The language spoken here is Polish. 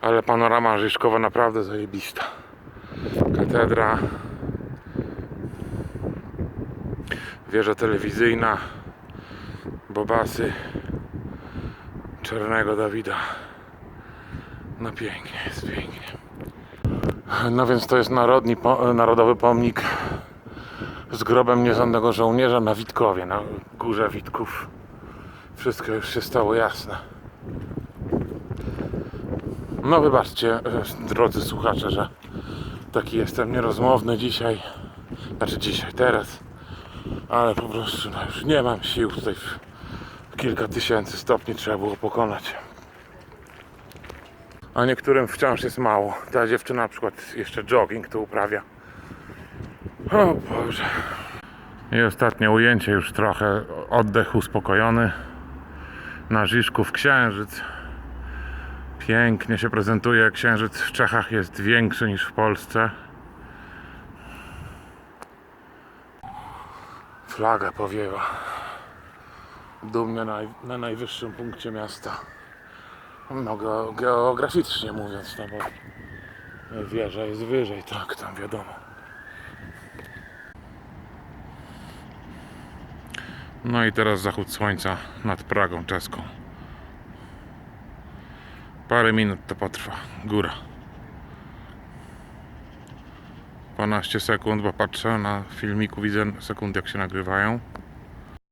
Ale panorama Rzyszkowa naprawdę zajebista. Katedra. Wieża telewizyjna. Bobasy. Czarnego Dawida. No pięknie, jest pięknie. No więc to jest narodni, narodowy pomnik z grobem niezłomnego żołnierza na Witkowie, na górze Witków. Wszystko już się stało jasne. No wybaczcie, e, drodzy słuchacze, że taki jestem nierozmowny dzisiaj. Znaczy dzisiaj, teraz. Ale po prostu no, już nie mam sił tutaj. Kilka tysięcy stopni trzeba było pokonać. A niektórym wciąż jest mało. Ta dziewczyna na przykład jeszcze jogging tu uprawia. O Boże. I ostatnie ujęcie już trochę oddech uspokojony. Na Żiszków księżyc. Pięknie się prezentuje. Księżyc w Czechach jest większy niż w Polsce. Flaga powiewa. Dumnie na, na najwyższym punkcie miasta. No ge- geograficznie mówiąc, no bo wieża jest wyżej, tak, tam wiadomo. No i teraz zachód słońca nad Pragą czeską. Parę minut to potrwa. Góra. 12 sekund, bo patrzę na filmiku, widzę sekund jak się nagrywają.